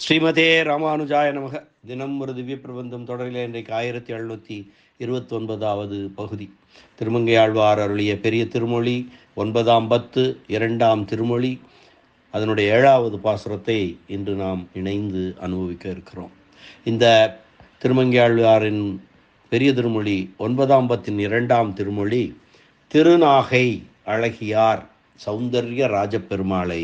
ஸ்ரீமதே ராமானுஜாய நமக. தினம் ஒரு திவ்ய பிரபந்தம் தொடரில் இன்றைக்கு ஆயிரத்தி எழுநூற்றி இருபத்தி ஒன்பதாவது பகுதி திருமங்கையாழ்வார் அருளிய பெரிய திருமொழி ஒன்பதாம் பத்து இரண்டாம் திருமொழி அதனுடைய ஏழாவது பாசுரத்தை இன்று நாம் இணைந்து அனுபவிக்க இருக்கிறோம். இந்த திருமங்கையாழ்வாரின் பெரிய திருமொழி ஒன்பதாம் பத்தின் இரண்டாம் திருமொழி திருநாகை அழகியார் சௌந்தர்ய ராஜப்பெருமாளை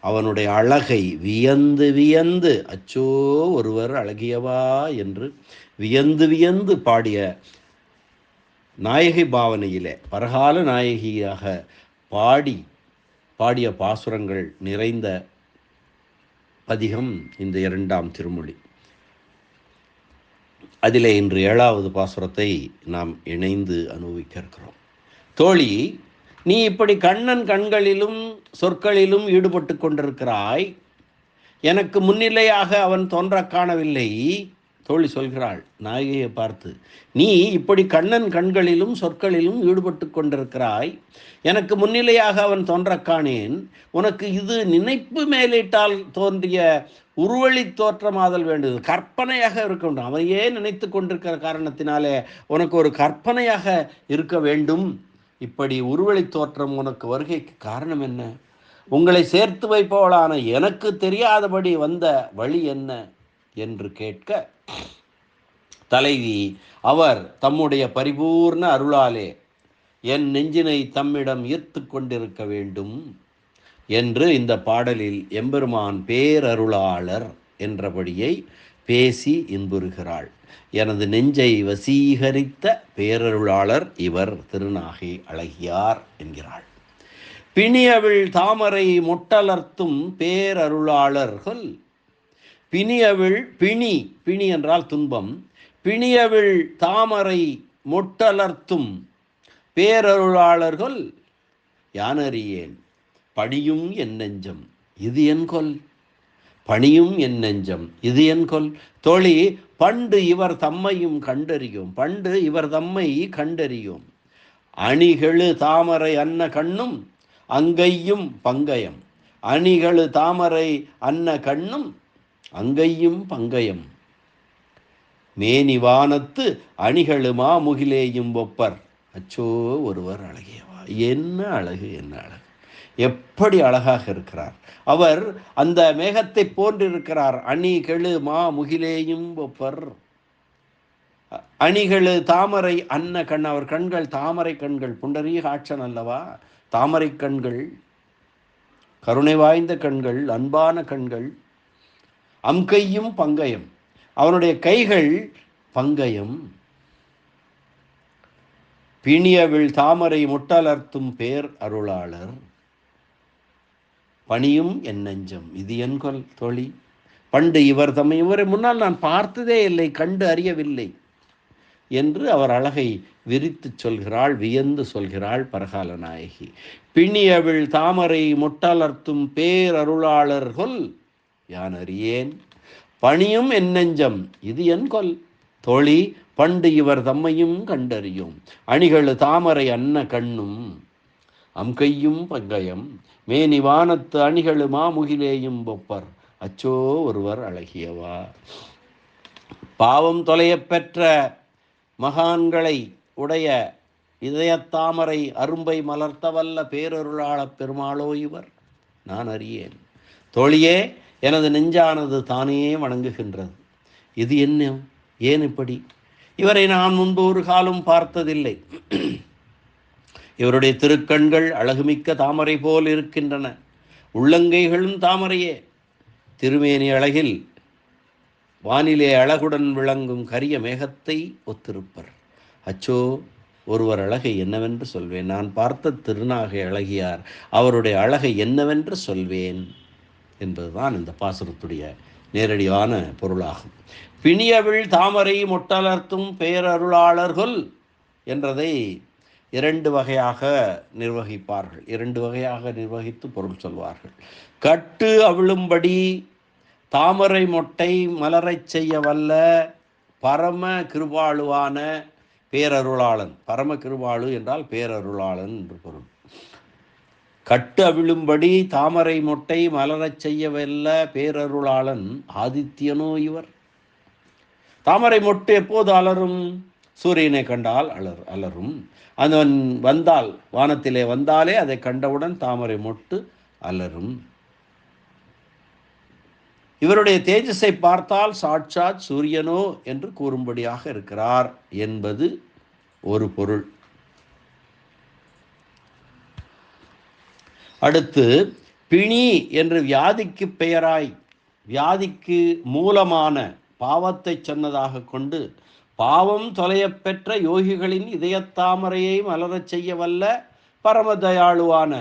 அவனுடைய அழகை வியந்து வியந்து அச்சோ ஒருவர் அழகியவா என்று வியந்து வியந்து பாடிய நாயகி பாவனையிலே பரகால நாயகியாக பாடி பாடிய பாசுரங்கள் நிறைந்த பதிகம் இந்த இரண்டாம் திருமொழி. அதிலே இன்று ஏழாவது பாசுரத்தை நாம் இணைந்து அனுபவிக்க இருக்கிறோம். தோழி நீ இப்படி கண்ணன் கண்களிலும் சொற்களிலும் ஈடுபட்டு கொண்டிருக்கிறாய். எனக்கு முன்னிலையாக அவன் தோன்ற காணவில்லை. தோழி சொல்கிறாள் நாயகியை பார்த்து நீ இப்படி கண்ணன் கண்களிலும் சொற்களிலும் ஈடுபட்டு கொண்டிருக்கிறாய். எனக்கு முன்னிலையாக அவன் தோன்ற காணேன். உனக்கு இது நினைப்பு மேலிட்டால் தோன்றிய உருவழி தோற்றமாதல் வேண்டியது கற்பனையாக இருக்க வேண்டும். அவனையே நினைத்து கொண்டிருக்கிற காரணத்தினாலே உனக்கு ஒரு கற்பனையாக இருக்க வேண்டும். இப்படி உருவழி தோற்றம் உனக்கு வருகைக்கு காரணம் என்ன? உங்களை சேர்த்து வைப்பவளான எனக்கு தெரியாதபடி வந்த வழி என்ன? என்று கேட்க தலைவி அவர் தம்முடைய பரிபூர்ண அருளாலே என் நெஞ்சினை தம்மிடம் ஈர்த்து கொண்டிருக்க வேண்டும் என்று இந்த பாடலில் எம்பெருமான் பேரருளாளர் என்றபடியை பேசி இன்புறுகிறாள். எனது நெஞ்சை வசீகரித்த பேரருளாளர் இவர் திருநாகை அழகியார் என்கிறாள். பிணியவிழ் தாமரை மொட்டலர்த்தும் பேரருளாளர்கள். பிணியவிழ் பிணி பிணி என்றால் துன்பம். பிணியவிழ் தாமரை மொட்டலர்த்தும் பேரருளாளர்கள். யானறியேன்? படியும் என் நெஞ்சம். இது என் கொல். பணியும் என் நெஞ்சம். இது என் கொல். தோழி பண்டு இவர் தம்மையும் கண்டறியும். பண்டு இவர் தம்மை கண்டறியும். அணிகெழு தாமரை அன்ன கண்ணும் அங்கையும் பங்கயம். அணிகளு தாமரை அன்ன கண்ணும் அங்கையும் பங்கயம். மேனி வானத்து அணிகளு மாமுகிலேயும் ஒப்பர். அச்சோ ஒருவர் அழகியவா. என்ன அழகு என்ன அழகு. எப்படி அழகாக இருக்கிறார். அவர் அந்த மேகத்தை போன்றிருக்கிறார். அணி கெழு மா முகிலேயும் ஒப்பர் அணிகளு தாமரை அன்ன கண். அவர் கண்கள் தாமரை கண்கள். புண்டரீக ஆட்சன் அல்லவா? தாமரை கண்கள் கருணை வாய்ந்த கண்கள் அன்பான கண்கள். அம்கையும் பங்கயம். அவனுடைய கைகள் பங்கயம். பிணியவில் தாமரை முட்டலர்த்தும் பேர் அருளாளர். பணியும் என் நெஞ்சம். இது என் கொல் தோழி. பண்டு இவர் தம்மை இவரை முன்னால் நான் பார்த்ததே இல்லை கண்டு அறியவில்லை என்று அவர் அழகை விரித்து சொல்கிறாள் வியந்து சொல்கிறாள் பரகால நாயகி. பிணியவிழ் தாமரை முட்டலர்த்தும் பேரருளாளர்கொல் யான் அறியேன்? பணியும் என் நெஞ்சம் இது என் கொல் தோழி. பண்டு இவர் தம்மையும் கண்டறியும். அணிகளு தாமரை அன்ன கண்ணும் அம்கையும் பங்கயம் மேனி வானத்து அணிகளு மாமுகிலேயும் ஒப்பர் அச்சோ ஒருவர் அழகியவா. பாவம் தொலையப் பெற்ற மகான்களை உடைய இதயத்தாமரை அரும்பை மலர்த்தவல்ல பேரருளாளப் பெருமாளோ இவர். நான் அறியேன். தோழியே எனது நெஞ்சானது தானே வணங்குகின்றது. இது என்ன? ஏன் இப்படி? இவரை நான் முன்பு ஒரு காலம் பார்த்ததில்லை. இவருடைய திருக்கண்கள் அழகுமிக்க தாமரை போல் இருக்கின்றன. உள்ளங்கைகளும் தாமரையே. திருமேனி அழகில் வானிலே அழகுடன் விளங்கும் கரிய மேகத்தை ஒத்திருப்பர். அச்சோ ஒருவர் அழகை என்னவென்று சொல்வேன். நான் பார்த்த திருநாகை அழகியார் அவருடைய அழகை என்னவென்று சொல்வேன் என்பதுதான் இந்த பாசுரத்துடைய நேரடியான பொருளாகும். பிணியவிழ் தாமரை மொட்டலர்த்தும் பேரருளாளர்கள் என்றதை இரண்டு வகையாக நிர்வகிப்பார்கள். இரண்டு வகையாக நிர்வகித்து பொருள் சொல்வார்கள். கட்டு அவிழும்படி தாமரை மொட்டை மலரச் செய்ய வல்ல பரம கிருபாளுவான பேரருளாளன். பரம கிருபாளு என்றால் பேரருளாளன் என்று பொருள். கட்டு அவிழும்படி தாமரை மொட்டை மலரச் செய்யவல்ல பேரருளாளன் ஆதித்யனோ இவர். தாமரை மொட்டு எப்போது அலரும்? சூரியனை கண்டால் அலர் அலரும். அதன் வந்தால் வானத்திலே வந்தாலே அதை கண்டவுடன் தாமரை மொட்டு அலரும். இவருடைய தேஜஸை பார்த்தால் சாட்சாத் சூரியனோ என்று கூறும்படியாக இருக்கிறார் என்பது ஒரு பொருள். அடுத்து பிணி என்று வியாதிக்கு பெயராய் வியாதிக்கு மூலமான பாவத்தை சொன்னதாக கொண்டு பாவம் தொலையப்பெற்ற யோகிகளின் இதயத்தாமரையை மலரச் செய்ய வல்ல பரமதயாளுவான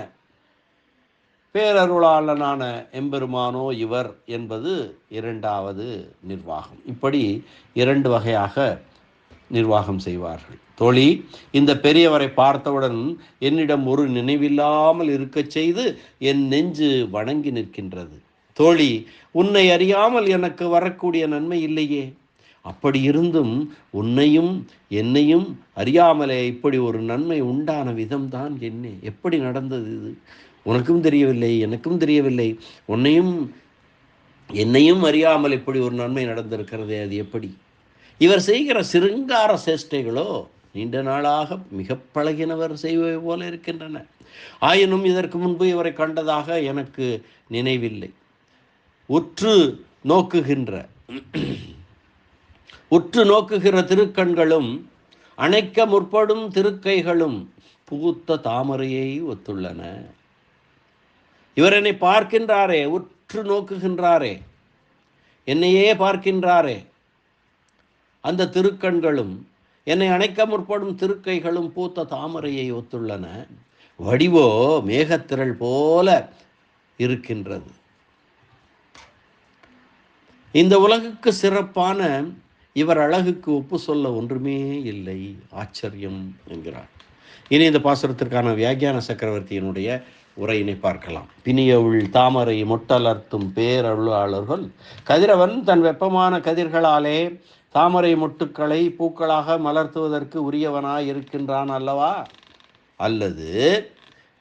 பேரருளாளனான எம்பெருமானோ இவர் என்பது இரண்டாவது நிர்வாகம். இப்படி இரண்டு வகையாக நிர்வாகம் செய்வார்கள். தோழி இந்த பெரியவரை பார்த்தவுடன் என்னிடம் ஒரு நினைவில்லாமல் இருக்கச் செய்து என் நெஞ்சு வணங்கி நிற்கின்றது. தோழி உன்னை அறியாமல் எனக்கு வரக்கூடிய நன்மை இல்லையே? அப்படி இருந்தும் உன்னையும் என்னையும் அறியாமலே இப்படி ஒரு நன்மை உண்டான விதம்தான் என்ன. எப்படி நடந்தது இது? உனக்கும் தெரியவில்லை எனக்கும் தெரியவில்லை. உன்னையும் என்னையும் அறியாமல் இப்படி ஒரு நன்மை நடந்திருக்கிறதே அது எப்படி? இவர் செய்கிற சிருங்கார சேஷ்டைகளோ நீண்ட நாளாக மிக பழகினவர் செய்வது போல இருக்கின்றன. ஆயினும் இதற்கு முன்பு இவரை கண்டதாக எனக்கு நினைவில்லை. உற்று நோக்குகின்ற உற்று நோக்குகிற திருக்கண்களும் அணைக்க முற்படும் திருக்கைகளும் பூத்த தாமரையை ஒத்துள்ளன. இவர் என்னை பார்க்கின்றாரே உற்று நோக்குகின்றாரே. என்னையே பார்க்கின்றாரே. அந்த திருக்கண்களும் என்னை அணைக்க முற்படும் திருக்கைகளும் பூத்த தாமரையை ஒத்துள்ளன. வடிவோ மேகத்திரள் போல இருக்கின்றது. இந்த உலகுக்கு சிறப்பான இவர் அழகுக்கு ஒப்பு சொல்ல ஒன்றுமே இல்லை. ஆச்சரியம் என்கிறார். இனி இந்த பாசுரத்திற்கான வியாக்கியான சக்கரவர்த்தியினுடைய உரையினை பார்க்கலாம். பிணியவுள் தாமரை மொட்டலர்த்தும் பேரருளாளர்கள் கதிரவன் தன் வெப்பமான கதிர்களாலே தாமரை மொட்டுக்களை பூக்களாக மலர்த்துவதற்கு உரியவனாய் இருக்கின்றான் அல்லவா? அல்லது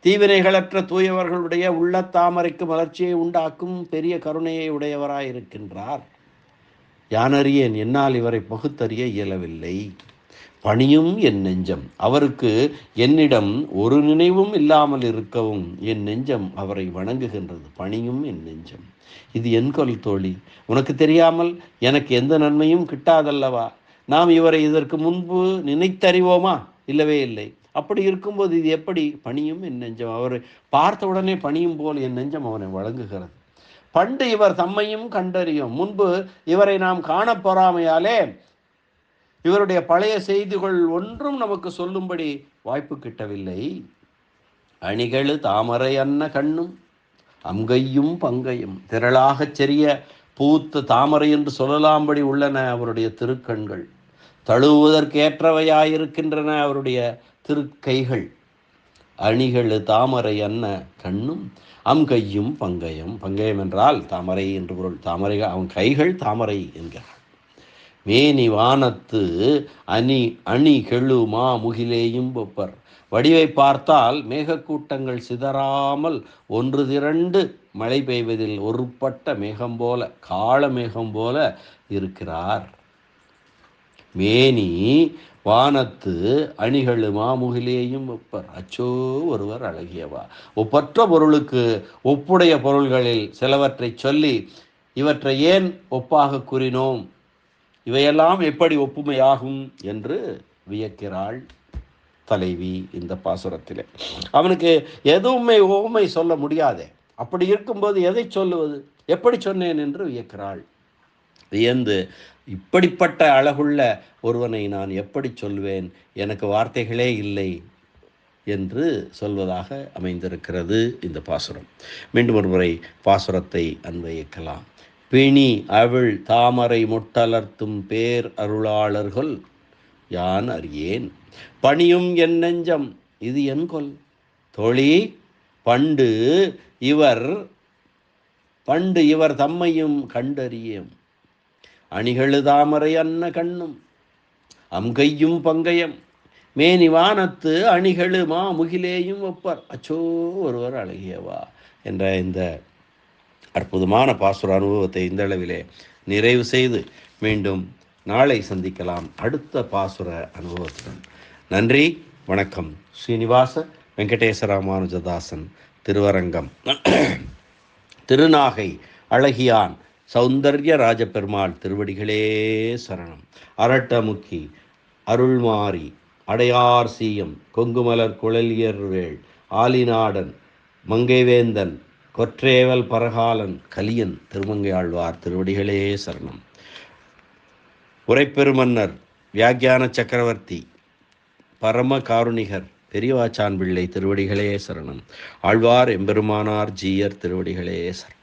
தீவினைகளற்ற தூயவர்களுடைய உள்ள தாமரைக்கு மலர்ச்சியை உண்டாக்கும் பெரிய கருணையை உடையவராய் இருக்கின்றார். யானறியேன் என்னால் இவரை பகுத்தறிய இயலவில்லை. பணியும் என் நெஞ்சம். அவருக்கு என்னிடம் ஒரு நினைவும் இல்லாமல் இருக்கவும் என் நெஞ்சம் அவரை வணங்குகின்றது. பணியும் என் நெஞ்சம். இது என் கொல் தோழி. உனக்கு தெரியாமல் எனக்கு எந்த நன்மையும் கிட்டாதல்லவா? நாம் இவரை இதற்கு முன்பு நினைத்தறிவோமா? இல்லவே இல்லை. அப்படி இருக்கும்போது இது எப்படி? பணியும் என் நெஞ்சம். அவரை பார்த்த உடனே பணியும் போல் என் நெஞ்சம் அவனை வழங்குகிறது. பண்டு இவர் தம்மையும் கண்டறியும். முன்பு இவரை நாம் காணப்பொறாமையாலே இவருடைய பழைய செய்திகள் ஒன்றும் நமக்கு சொல்லும்படி வாய்ப்பு கிட்டவில்லை. அணிகளு தாமரை அன்ன கண்ணும் அங்கையும் பங்கையும் திரளாகச் செறிய பூத்த தாமரை என்று சொல்லலாம்படி உள்ளன அவருடைய திருக்கண்கள். தழுவுவதற்கேற்றவையாயிருக்கின்றன அவருடைய திருக்கைகள். அணிகளு தாமரை அன்ன கண்ணும் அம் கையும் பங்கயம். பங்கயம் என்றால் தாமரை என்று பொருள். தாமரை அவன் கைகள் தாமரை என்கிறார் மேனி வானத்து அணி அணி கெழு மா முகிலேயும் ஒப்பர் வடிவை பார்த்தால் மேகக்கூட்டங்கள் சிதறாமல் ஒன்று திரண்டு மழை பெய்வதில் ஒருப்பட்ட மேகம் போல கால மேகம் போல இருக்கிறார். மேனி வானத்து அணிகளு மாமுகிலேயும் ஒப்பர் அச்சோ ஒருவர் அழகியவா. ஒப்பற்ற பொருளுக்கு ஒப்புடைய பொருள்களில் சிலவற்றை சொல்லி இவற்றை ஏன் ஒப்பாக கூறினோம்? இவையெல்லாம் எப்படி ஒப்புமையாகும் என்று வியக்கிறாள் தலைவி இந்த பாசுரத்தில். அவனுக்கு எதுவுமே ஓமை சொல்ல முடியாதே. அப்படி இருக்கும்போது எதை சொல்லுவது? எப்படி சொன்னேன் என்று வியக்கிறாள் வியந்து இப்படிப்பட்ட அழகுள்ள ஒருவனை நான் எப்படி சொல்வேன்? எனக்கு வார்த்தைகளே இல்லை என்று சொல்வதாக அமைந்திருக்கிறது இந்த பாசுரம். மீண்டும் ஒரு முறை பாசுரத்தை அன்வயிக்கலாம் பிணி அவிழ் தாமரை முட்டலர்த்தும் பேர் அருளாளர்கள் யான் அறியேன்? பணியும் என் நெஞ்சம் இது என் கொல். தொழி பண்டு இவர் பண்டு இவர் தம்மையும் கண்டறியும் அணிகழு தாமரை அன்ன கண்ணும். அம்கையும் பங்கயம். மேனிவானத்து அணிகளு மா முகிலேயும் ஒப்பர். அச்சோ ஒருவர் அழகியவா என்ற இந்த அற்புதமான பாசுர அனுபவத்தை இந்த அளவிலே நிறைவு செய்து மீண்டும் நாளை சந்திக்கலாம் அடுத்த பாசுர அனுபவத்துடன். நன்றி வணக்கம். ஸ்ரீனிவாச வெங்கடேசராமானுஜதாசன் திருவரங்கம். திருநாகை அழகியான் சௌந்தர்ய ராஜபெருமாள் திருவடிகளே சரணம். அரட்டமுக்கி அருள்மாரி அடையார் சீயம் கொங்குமலர் குழலியர்வேள் ஆலிநாடன் மங்கைவேந்தன் கொற்றேவல் பரகாலன் கலியன் திருமங்கை ஆழ்வார் திருவடிகளே சரணம். உரைப்பெருமன்னர் வியாக்கியான சக்கரவர்த்தி பரம காருணிகர் பெரியவாச்சான் பிள்ளை திருவடிகளே சரணம். ஆழ்வார் எம்பெருமானார் ஜீயர் திருவடிகளே சரணம்.